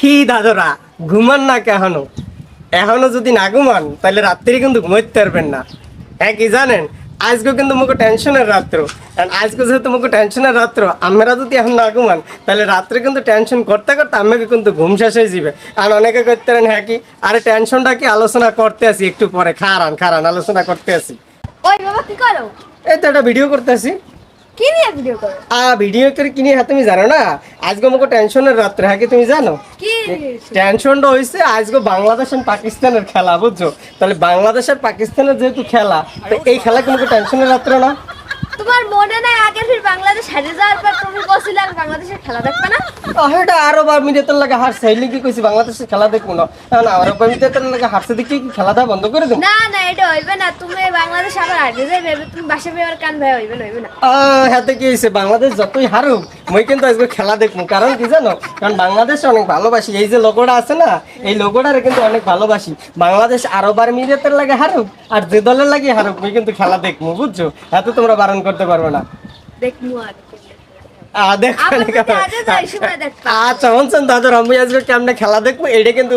কি দাদরা ঘুমান না কেহনো? এখনও যদি না ঘুমান তাহলে রাত্রি কিন্তু ঘুমাইতে পারবেন না। হ্যাঁ কি জানেন? আজকে কিন্তু মুখে টেনশনের রাত্র। আজকে যেহেতু মুখে টেনশনের রাত্র আমরা যদি এখন না ঘুমান তাহলে রাত্রে কিন্তু টেনশন করতে করতে আমাকে কিন্তু ঘুম শেষ হয়ে যাবে। আর অনেকে করতে পারেন হ্যাঁ কি? আরে টেনশনটা কি? আলোচনা করতে আসি একটু পরে। খারান খারান আলোচনা করতে আসি। ওই বাবা কি করো? এই তো একটা ভিডিও করতে আসি। কি নিয়ে ভিডিও করো? আ ভিডিও করে কিনে হ্যাঁ তুমি জানো না? আজকে টেনশনের রাত্রে হ্যাঁ কি তুমি জানো? কি টেনশনটা আজকে বাংলাদেশ আর পাকিস্তানের খেলা বুঝছ? তাহলে বাংলাদেশ আর পাকিস্তানের যেহেতু খেলা তো এই খেলা কিন্তু টেনশনের রাত্রে না? তোমার মনে নাই আগে ফির বাংলাদেশ হারিয়ে যাওয়ার পর তুমি বসছিলে আর বাংলাদেশের খেলা দেখবে না? এটা আরও বার মিনিটের লাগে হারছে। এই লিগে কইছি বাংলাদেশের খেলা দেখব না? না আরও বার মিনিটের লাগে হারছে দেখি কি খেলাটা বন্ধ করে দেবো। না না এটা হইবে না। তুমি বাংলাদেশ আবার হারিয়ে যাবে তুমি বাসা পেয়ে কান ভাই হইবে না হইবে না। হাতে কি বাংলাদেশ যতই হারুক মই কিন্তু আজকে খেলা দেখব। কারণ কি জানো? কারণ বাংলাদেশ অনেক ভালোবাসি। এই যে লোগোটা আছে না এই লোগোটারে কিন্তু অনেক ভালোবাসি। বাংলাদেশ আরও বার মিনিটের লাগে হারুক আর যে দলের লাগে হারুক মই কিন্তু খেলা দেখব বুঝছ? এত তোমরা বারণ করতে পারবে না। দেখমু আর দেখবা। আচ্ছা শুনছেন দাদুর আমি আজকে কেমনে খেলা দেখব এটা কিন্তু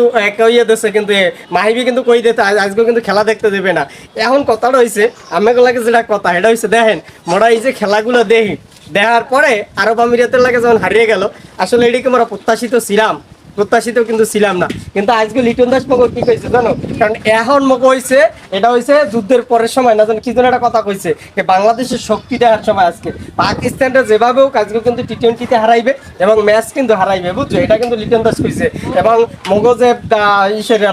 ইয়ে দিচ্ছে কিন্তু মাহিবি কিন্তু কই দিতে আজকে কিন্তু খেলা দেখতে দেবে না। এখন কথাটা হয়েছে আমি লাগে যেটা কথা এটা হয়েছে দেখেন মোরা এই যে খেলাগুলো দেখি দেখার পরে আরব আমিরাতের লাগে যখন হারিয়ে গেল আসলে এটাকে আমরা প্রত্যাশিত ছিলাম। প্রত্যাশিত কিন্তু ছিলাম না। কিন্তু আজকে লিটন দাস মগর কি কইছে জানো? কারণ এখন মগ হয়েছে এটা হয়েছে যুদ্ধের পরের সময়, না জানো কি যেন একটা কথা কইছে, যে বাংলাদেশের শক্তি দেখার সময় আজকে। পাকিস্তানটা যেভাবে হোক, আজকে কিন্তু টি টোয়েন্টিতে হারাইবে এবং ম্যাচ কিন্তু হারাইবে, বুঝছ? এটা কিন্তু লিটন দাস কইছে। এবং মগজে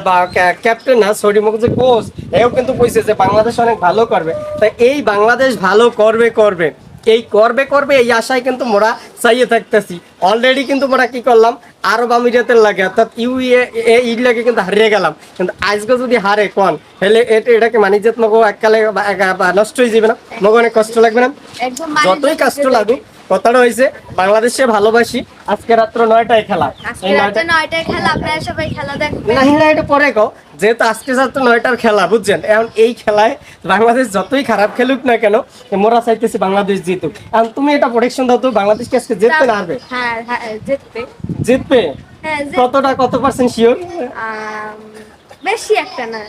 বা ক্যাপ্টেন না, সরি মগজে কোচ এও কিন্তু কইছে যে বাংলাদেশ অনেক ভালো করবে। তাই এই বাংলাদেশ ভালো করবে করবে। এই করবে করবে এই আশায় কিন্তু মোরা চাইয়ে থাকতেছি। অলরেডি কিন্তু মোরা কি করলাম আরব আমিরাতের লাগে অর্থাৎ ইউএ এই লাগে কিন্তু হারিয়ে গেলাম। কিন্তু আজকে যদি হারে কন হলে এটা এটাকে মানিজ্যত মগো এককালে নষ্ট হয়ে যাবে না মগো অনেক কষ্ট লাগবে না। যতই কষ্ট লাগুক কথাটা হয়েছে বাংলাদেশে ভালোবাসি আজকে রাত্র নয়টায় খেলা। না এটা পরে কও যেহেতু আজকে রাত্র নয়টার খেলা বুঝছেন? এখন এই খেলায় বাংলাদেশ যতই খারাপ খেলুক না কেন মোরা চাইতেছি বাংলাদেশ জিতুক। এখন তুমি এটা প্রোটেকশন দাও তো বাংলাদেশকে আজকে জিততে না হারবে? হ্যাঁ হ্যাঁ জিতবে। জিতবে? হ্যাঁ কতটা কত পার্সেন্ট শিওর বেশি একটা না।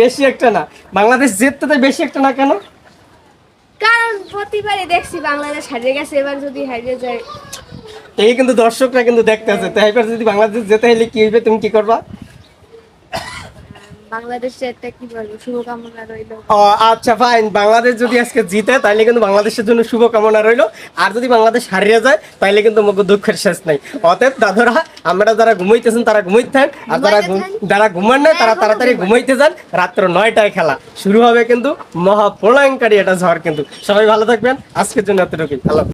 বেশি একটা না। বাংলাদেশ জিততে বেশি একটা না কেন? প্রতিবারই দেখছি বাংলাদেশ হারিয়ে গেছে, এবার যদি হারিয়ে যায়। এই কিন্তু দর্শকরা কিন্তু দেখতে আছে। তো এবার যদি বাংলাদেশ যেতে হলে কি হইবে, তুমি কি করবা? বাংলাদেশের একটা কি বলব শুভকামনা রইল। ও, আচ্ছা ফাইন বাংলাদেশ যদি আজকে জিতে তাহলে কিন্তু বাংলাদেশের জন্য শুভকামনা রইল। আর যদি বাংলাদেশ হারিয়ে যায় তাহলে কিন্তু মুখ দুঃখের শেষ নাই। অতএব দাদরা আমরা যারা ঘুমাইতেছেন তারা ঘুমাইতেন আর যারা যারা ঘুমান না তারা তাড়াতাড়ি ঘুমাইতে যান। রাত্র নয়টায় খেলা। শুরু হবে কিন্তু মহা প্রলয়ঙ্কারী এটা ঝড় কিন্তু। সবাই ভালো থাকবেন। আজকের জন্য এতটুকুই। হ্যালো